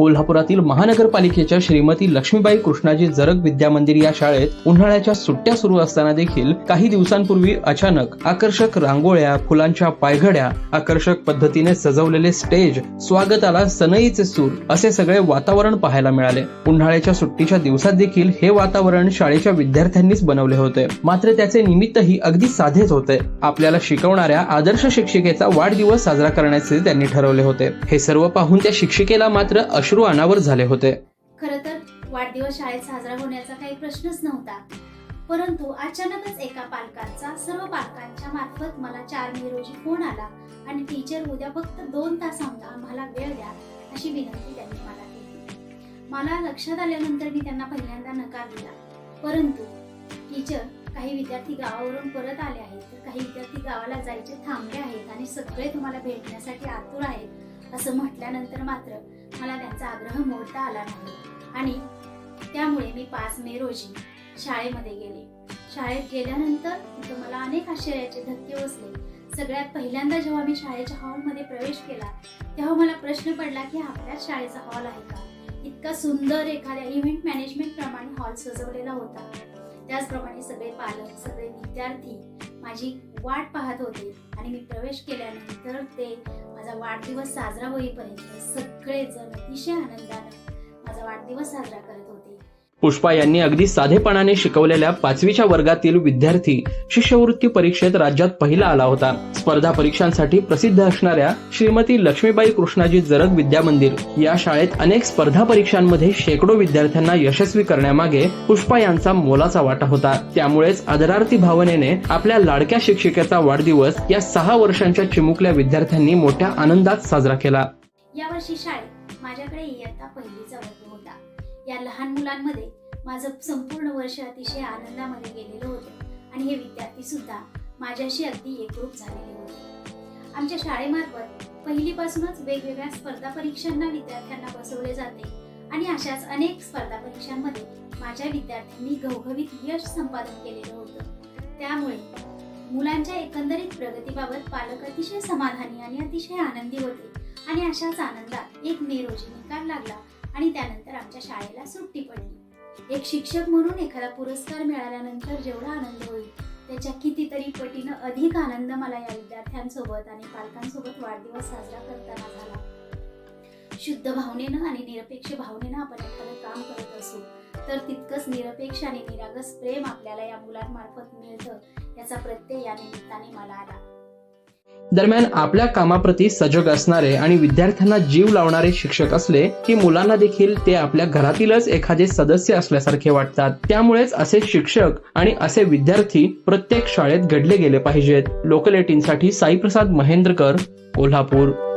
कोल्हापुरातील महानगरपालिकेच्या श्रीमती लक्ष्मीबाई कृष्णाजी जरग विद्या मंदिर या शाळेत उन्हाळ्याच्या सुट्ट्या सुरू असताना देखील काही दिवसांपूर्वी अचानक आकर्षक रांगोळ्या फुलांच्या पायघड्या आकर्षक पद्धतीने सजवलेले स्टेज स्वागताला सनईचे सूर असे सगळे वातावरण पाहायला मिळाले. उन्हाळ्याच्या सुट्टीच्या दिवसात देखील हे वातावरण शाळेच्या विद्यार्थ्यांनीच बनवले होते. मात्र त्याचे निमित्तही अगदी साधेच होते. आपल्याला शिकवणाऱ्या आदर्श शिक्षिकेचा वाढदिवस साजरा करण्याचे त्यांनी ठरवले होते. हे सर्व पाहून त्या शिक्षिकेला मात्र अश्रू अनावर झाले होते. खर तर वाढदिवस शाळेत साजरा होण्याचा काही प्रश्नच नव्हता. परंतु अचानकच एका पालकांचा सर्व पालकांच्या मार्फत मला चार मे रोजी फोन आला आणि टीचर उद्या फक्त दोन तास आम्हाला वेळ द्या अशी विनंती त्यांनी मला केली. मला लक्षात आल्यानंतर मी त्यांना पहिल्यांदा नकार दिला. परंतु टीचर काही विद्यार्थी गावावरून परत आले आहेत. तर काही विद्यार्थी गावाला जायचे थांबले आहेत आणि सगळे तुम्हाला भेटण्यासाठी आतुर आहेत. असं म्हटल्यानंतर मात्र मला त्यांचा आग्रह मोडता आला नाही. आणि त्यामुळे मी पाच मे रोजी शाळेमध्ये गेले. शाळेत गेल्यानंतर तिथं मला अनेक आश्चर्याचे धक्के बसले. सगळ्यात पहिल्यांदा जेव्हा मी शाळेच्या हॉलमध्ये प्रवेश केला तेव्हा मला प्रश्न पडला की आपल्याच शाळेचा हॉल आहे का? इतका सुंदर एखाद्या इव्हेंट मॅनेजमेंट प्रमाणे हॉल सजवलेला होता. त्याचप्रमाणे सगळे पालक सगळे विद्यार्थी माझी वाट पाहत होते आणि मी प्रवेश केल्यानंतर ते माझा वाढदिवस साजरा होईपर्यंत सगळेजण अतिशय आनंदानं माझा वाढदिवस साजरा करत होते. पुष्पा यांनी अगदी साधेपणाने शिकवलेल्या पाचवीच्या वर्गातील विद्यार्थी शिष्यवृत्ती परीक्षेत राज्यात पहिला आला होता. स्पर्धा परीक्षांसाठी प्रसिद्ध असणाऱ्या श्रीमती लक्ष्मीबाई कृष्णाजी जरग विद्या मंदिर या शाळेत अनेक स्पर्धा परीक्षांमध्ये शेकडो विद्यार्थ्यांना यशस्वी करण्यामागे पुष्पा यांचा मोलाचा वाटा होता. त्यामुळेच आदरार्थी भावनेने आपल्या लाडक्या शिक्षिकेचा वाढदिवस या सहा वर्षांच्या चिमुकल्या विद्यार्थ्यांनी मोठ्या आनंदात साजरा केला. यावर्षी शाळेत माझ्याकडे इयत्ता पहिलीचा वर्ग होता. या लहान मुलांमध्ये माझं संपूर्ण वर्ष अतिशय आनंदामध्ये गेलेलं होतं. आणि हे विद्यार्थी सुद्धा माझ्याशी अगदी एकरूप झालेले होते. आमच्या शाळेमार्फत पहिलीपासूनच वेगवेगळ्या स्पर्धा परीक्षांना विद्यार्थ्यांना बसवले जाते आणि अशाच अनेक स्पर्धा परीक्षांमध्ये माझ्या विद्यार्थ्यांनी घवघवीत यश संपादन केलेलं होतं. त्यामुळे मुलांच्या एकंदरीत प्रगतीबाबत पालक अतिशय समाधानी आणि अतिशय आनंदी होते आणि अशाच आनंदात एक मे रोजी निकाल लागला आणि त्यानंतर आमच्या शाळेला सुट्टी पडली. एक शिक्षक म्हणून एखादा पुरस्कार मिळाल्यानंतर जेवढा आनंद होईल त्याच्या कितीतरी पटीनं अधिक आनंद मला या विद्यार्थ्यांसोबत आणि पालकांसोबत वाढदिवस साजरा करताना झाला. शुद्ध भावनेनं आणि निरपेक्ष भावनेनं आपण एखादं काम करत असू तर तितकंच निरपेक्ष आणि निरागस प्रेम आपल्याला या मुलांमार्फत मिळतं याचा प्रत्यय या निमित्ताने मला आला. दरम्यान आपल्या कामाप्रती सजग असणारे आणि विद्यार्थ्यांना जीव लावणारे शिक्षक असले की मुलांना देखील ते आपल्या घरातीलच एखादे सदस्य असल्यासारखे वाटतात. त्यामुळेच असे शिक्षक आणि असे विद्यार्थी प्रत्येक शाळेत घडले गेले पाहिजेत. लोकल एटीनसाठी साईप्रसाद महेंद्रकर कोल्हापूर.